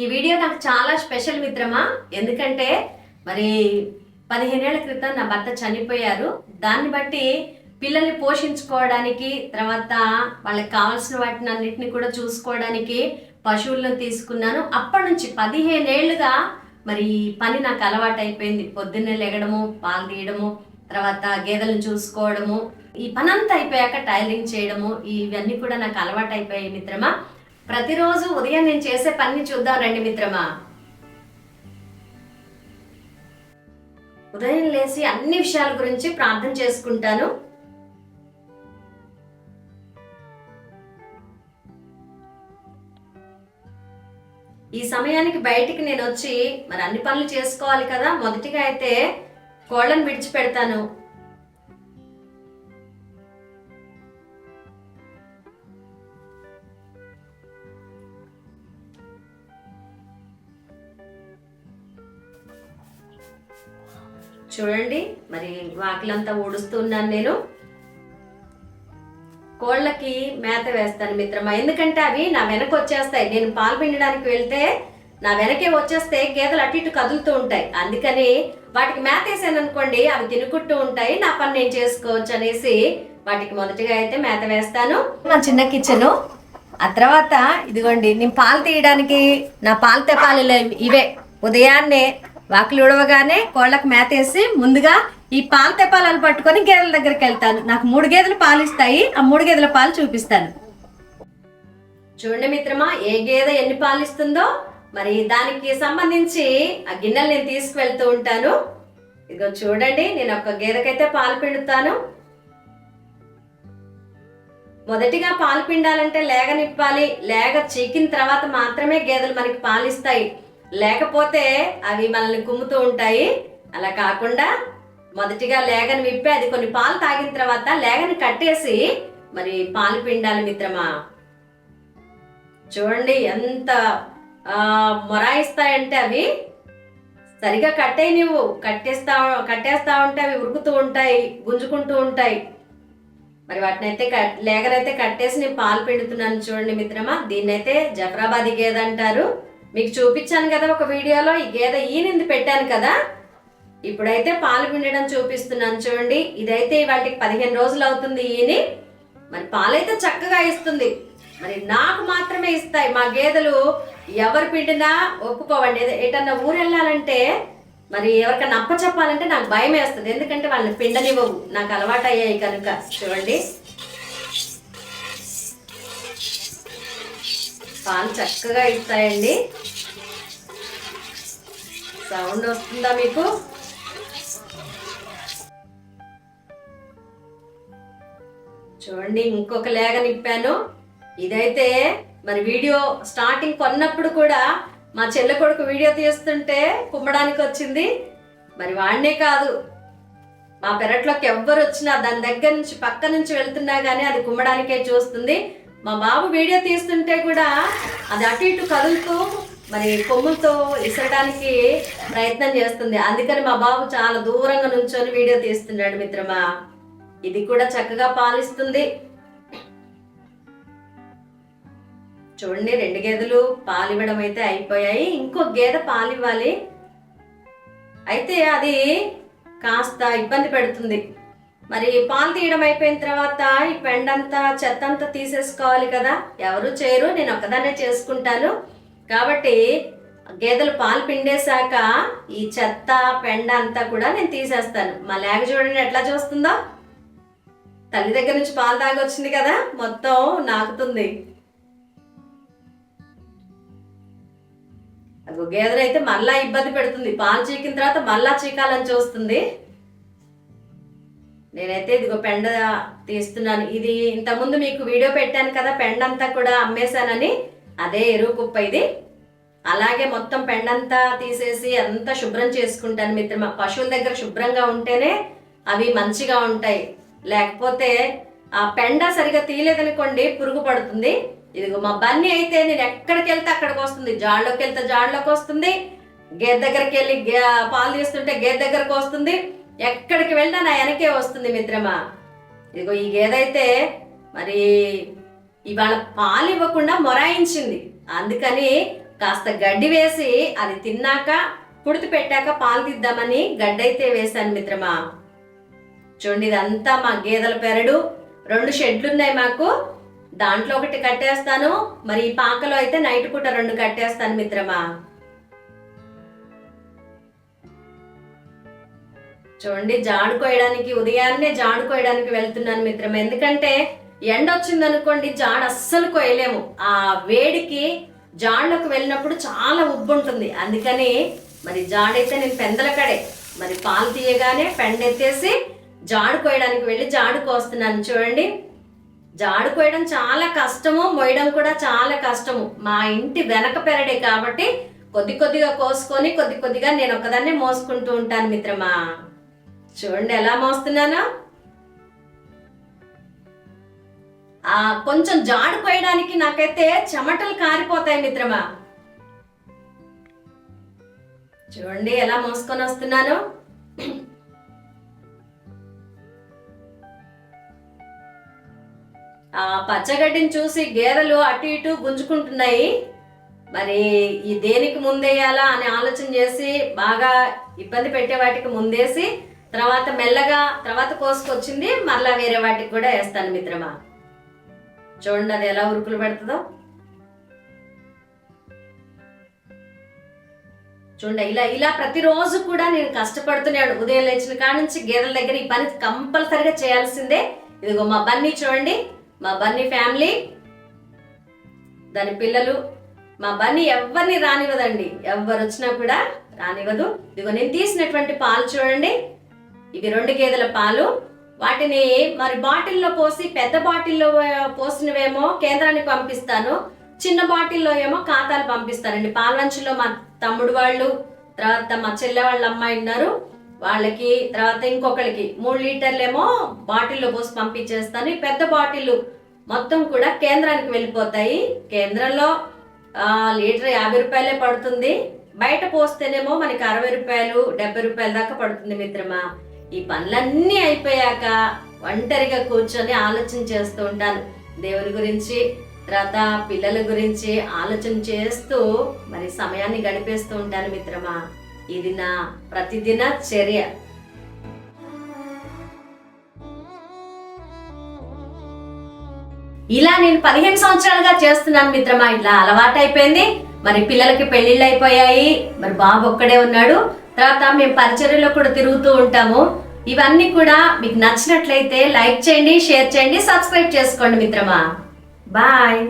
ఈ వీడియో నాకు చాలా స్పెషల్ మిత్రమా? ఎందుకంటే మరి పదిహేనేళ్ళ క్రితం నా భర్త చనిపోయారు. దాన్ని బట్టి పిల్లల్ని పోషించుకోవడానికి తర్వాత వాళ్ళకి కావాల్సిన వాటిని అన్నిటిని కూడా చూసుకోవడానికి పశువులను తీసుకున్నాను. అప్పటి నుంచి పదిహేనేళ్ళుగా మరి ఈ పని నాకు అలవాటు అయిపోయింది పొద్దున్నే లెగడము పాలు తీయడము తర్వాత గేదెలను చూసుకోవడము. ఈ పని అంతా అయిపోయాక టైలింగ్ చేయడము ఇవన్నీ కూడా నాకు అలవాటు అయిపోయాయి మిత్రమా. ప్రతిరోజు ఉదయం నేను చేసే పనిని చూద్దాం రండి మిత్రమా. ఉదయం లేచి అన్ని విషయాల గురించి ప్రార్థన చేసుకుంటాను. ఈ సమయానికి బయటికి నేను వచ్చి మరి అన్ని పనులు చేసుకోవాలి కదా. మొదటిగా అయితే కోళ్ళను విడిచిపెడతాను. చూడండి. మరి వాకిలంతా ఊడుస్తున్నాను నేను. కోళ్ళకి మేత వేస్తాను మిత్రమా. ఎందుకంటే అవి నా వెనక వచ్చేస్తాయి. నేను పాలు పిండడానికి వెళ్తే నా వెనకే వచ్చేస్తే గేదెలు అటు ఇటు కదులుతూ ఉంటాయి. అందుకని వాటికి మేత వేసాను అనుకోండి అవి తినుకుంటూ ఉంటాయి. నా పని నేను చేసుకోవచ్చు అనేసి వాటికి మొదటిగా అయితే మేత వేస్తాను. మా చిన్న కిచెను. ఆ తర్వాత ఇదిగోండి నేను పాలు తీయడానికి నా పాలు తెపాలు ఇవే. ఉదయాన్నే వాకిలు ఉడవగానే కోళ్ళకు మేతేసి ముందుగా ఈ పాలు తెప్పాలను పట్టుకొని గేదెల దగ్గరికి వెళ్తాను. నాకు మూడు గేదెలు పాలు ఇస్తాయి. ఆ మూడు గేదెల పాలు చూపిస్తాను. చూడండి మిత్రమా ఏ గేదె ఎన్ని పాలు ఇస్తుందో. మరి దానికి సంబంధించి ఆ గిన్నెలు నేను తీసుకువెళ్తూ ఉంటాను. ఇదిగో చూడండి నేను ఒక గేదెకైతే పాలు పిండుతాను. మొదటిగా పాలు పిండాలంటే లేగ నిప్పాలి లేగ చీకిన తర్వాత మాత్రమే గేదెలు మనకి పాలు ఇస్తాయి. లేకపోతే అవి మనల్ని కుమ్ముతూ ఉంటాయి. అలా కాకుండా మొదటిగా లేగని విప్పి అది కొన్ని పాలు తాగిన తర్వాత లేగని కట్టేసి మరి పాలు పిండాలి మిత్రమా. చూడండి ఎంత మొరాయిస్తాయంటే అవి. సరిగా కట్టే నువ్వు కట్టేస్తా కట్టేస్తా ఉంటే అవి ఉరుకుతూ ఉంటాయి గుంజుకుంటూ ఉంటాయి. మరి వాటిని అయితే లేగనైతే కట్టేసి నేను పాలు పిండుతున్నాను చూడండి మిత్రమా. దీన్నైతే జఫరాబాద్ గేదె అంటారు మీకు చూపించాను కదా ఒక వీడియోలో ఈ గేదె ఈనింది పెట్టాను కదా. ఇప్పుడైతే పాలు పిండడం చూపిస్తున్నాను చూడండి. ఇదైతే వాటికి పదిహేను రోజులు అవుతుంది ఈని. మరి పాలైతే చక్కగా ఇస్తుంది. మరి నాకు మాత్రమే ఇస్తాయి. మా గేదెలు ఎవరు పిండినా ఒప్పుకోవండి. ఎటన్నా ఊరు వెళ్ళాలంటే మరి ఎవరికైనా అప్ప చెప్పాలంటే నాకు భయం వేస్తుంది. ఎందుకంటే వాళ్ళని పిండనివ్వవు. నాకు అలవాటు అయ్యాయి కనుక. చూడండి. పాలు చక్కగా ఇస్తాయండి. సౌండ్ వస్తుందా మీకు? చూడండి ఇంకొక లేగ నిప్పాను ఇదైతే మరి వీడియో స్టార్టింగ్ కొన్నప్పుడు కూడా మా చెల్లె కొడుకు వీడియో తీస్తుంటే కుమ్మడానికి వచ్చింది. మరి వాడినే కాదు. మా పెరట్లోకి ఎవ్వరు వచ్చినా దాని దగ్గర నుంచి పక్క నుంచి వెళ్తున్నా కానీ అది కుమ్మడానికే చూస్తుంది. మా బాబు వీడియో తీస్తుంటే కూడా అది అటు ఇటు కదులుతూ మరి కొమ్ములతో ఇసరడానికి ప్రయత్నం చేస్తుంది. అందుకని మా బాబు చాలా దూరంగా నుంచొని వీడియో తీస్తున్నాడు మిత్రమా. ఇది కూడా చక్కగా పాలిస్తుంది. చూడండి రెండు గేదెలు పాలు ఇవ్వడం అయితే అయిపోయాయి. ఇంకో గేదె పాలివ్వాలి. అయితే అది కాస్త ఇబ్బంది పెడుతుంది. మరి పాలు తీయడం అయిపోయిన తర్వాత ఈ పెండంతా చెత్త అంతా తీసేసుకోవాలి కదా. ఎవరు చేయరు నేను ఒక్కదాన్నే చేసుకుంటాను. కాబట్టి గేదెలు పాలు పిండేశాక ఈ చెత్త పెండ అంతా కూడా నేను తీసేస్తాను. మా లేక చూడండి ఎట్లా చూస్తుందో? తల్లి దగ్గర నుంచి పాలు తాగొచ్చింది కదా మొత్తం నాకుతుంది. అది గేదెలు అయితే మళ్ళా ఇబ్బంది పెడుతుంది. పాలు చీకిన తర్వాత మళ్ళా చీకాలని చూస్తుంది. నేనైతే ఇదిగో పెండ తీస్తున్నాను. ఇది ఇంతకుముందు మీకు వీడియో పెట్టాను కదా పెండంతా కూడా అమ్మేశానని. అదే ఎరువు కుప్ప ఇది. అలాగే మొత్తం పెండంతా తీసేసి అంతా శుభ్రం చేసుకుంటాను మిత్రమా. పశువుల దగ్గర శుభ్రంగా ఉంటేనే అవి మంచిగా ఉంటాయి. లేకపోతే ఆ పెండ సరిగా తీయలేదనుకోండి పురుగు పడుతుంది. ఇదిగో మా బన్నీ అయితే నేను ఎక్కడికి వెళ్తే అక్కడికి వస్తుంది. జాళ్ళలోకి వెళ్తే జాడలోకి వస్తుంది. గేదె దగ్గరికి వెళ్ళి గే- పాలు తీస్తుంటే గేదె దగ్గరకు వస్తుంది. ఎక్కడికి వెళ్ళినా నా వెనకే వస్తుంది మిత్రమా. ఇదిగో ఈ గేదైతే మరి ఇవాళ పాలు ఇవ్వకుండా మొరాయించింది. అందుకని కాస్త గడ్డి వేసి అది తిన్నాక కుడితి పెట్టాక పాలు తీద్దామని గడ్డి అయితే వేశాను మిత్రమా. చూడండి ఇదంతా మా గేదెల పెరడు. రెండు షెడ్లు ఉన్నాయి మాకు. దాంట్లో ఒకటి కట్టేస్తాను. మరి ఈ పాకలో అయితే నైట్ పూట రెండు కట్టేస్తాను మిత్రమా. చూడండి జాడు కోయడానికి ఉదయాన్నే జాడు కోయడానికి వెళ్తున్నాను మిత్రం ఎందుకంటే ఎండ వచ్చింది అనుకోండి జాడ అస్సలు కోయలేము ఆ వేడికి జాడ్లోకి వెళ్ళినప్పుడు చాలా ఉబ్బు ఉంటుంది అందుకని మరి జాడైతే నేను పెందల కడే. మరి పాలు తీయగానే పెండెత్తేసి జాడు కోయడానికి వెళ్ళి జాడు కోస్తున్నాను. చూడండి జాడు కోయడం చాలా కష్టము మోయడం కూడా చాలా కష్టము. మా ఇంటి వెనక పెరడే కాబట్టి కొద్ది కొద్దిగా కోసుకొని కొద్ది కొద్దిగా నేను ఒకదాన్నే మోసుకుంటూ ఉంటాను మిత్రమా. చూడండి ఎలా మోస్తున్నానో. ఆ కొంచెం జాడు పోయడానికి నాకైతే చెమటలు కారిపోతాయి మిత్రమా. చూడండి ఎలా మోసుకొని వస్తున్నాను. ఆ పచ్చగడ్డిని చూసి గేదెలు అటు ఇటు గుంజుకుంటున్నాయి. మరి ఈ దేనికి ముందేయాలా అని ఆలోచన చేసి బాగా ఇబ్బంది పెట్టే వాటికి ముందేసి తర్వాత మెల్లగా తర్వాత కోసుకొచ్చింది మరలా వేరే వాటికి కూడా వేస్తాను మిత్రమా. చూడండి అది ఎలా ఉరుకులు పెడుతుందో. చూడండి ఇలా ఇలా ప్రతిరోజు కూడా నేను కష్టపడుతున్నాడు ఉదయం లేచిన కాడ నుంచి గేదెల దగ్గర ఈ పని కంపల్సరిగా చేయాల్సిందే. ఇదిగో మా బన్నీ చూడండి మా బన్నీ ఫ్యామిలీ దాని పిల్లలు. మా బన్నీ ఎవరిని రానివ్వదండి. ఎవరు వచ్చినా కూడా రానివ్వదు. ఇదిగో నేను తీసినటువంటి పాలు చూడండి. ఇవి రెండు గేదెల పాలు. వాటిని మరి బాటిల్లో పోసి పెద్ద బాటిల్లో పోసినవేమో కేంద్రానికి పంపిస్తాను. చిన్న బాటిల్లో ఏమో ఖాతాలు పంపిస్తానండి. పాల్వంచులో మా తమ్ముడు వాళ్ళు తర్వాత మా చెల్లె వాళ్ళ అమ్మాయి ఉన్నారు. వాళ్ళకి తర్వాత ఇంకొకరికి మూడు లీటర్లేమో బాటిల్లో పోసి పంపించేస్తాను. ఈ పెద్ద బాటిల్ మొత్తం కూడా కేంద్రానికి వెళ్ళిపోతాయి. కేంద్రంలో లీటర్ యాభై రూపాయలే పడుతుంది. బయట పోస్తేనేమో మనకి అరవై రూపాయలు డెబ్బై రూపాయల దాకా పడుతుంది మిత్రమా. ఈ పనులన్నీ అయిపోయాక ఒంటరిగా కూర్చొని ఆలోచన చేస్తూ ఉంటాను. దేవుని గురించి తర్వాత పిల్లల గురించి ఆలోచన చేస్తూ మరి సమయాన్ని గడిపేస్తూ ఉంటాను మిత్రమా. ఇది నా ప్రతిదిన చర్య. ఇలా నేను పదిహేను సంవత్సరాలుగా చేస్తున్నాను మిత్రమా. ఇట్లా అలవాటు అయిపోయింది మరి పిల్లలకి పెళ్ళిళ్ళు అయిపోయాయి. మరి బాబు ఒక్కడే ఉన్నాడు. తర్వాత మేము పరిచర్యలో కూడా తిరుగుతూ ఉంటాము. ఇవన్నీ కూడా మీకు నచ్చినట్లయితే లైక్ చేయండి షేర్ చేయండి సబ్స్క్రైబ్ చేసుకోండి మిత్రమా. బాయ్.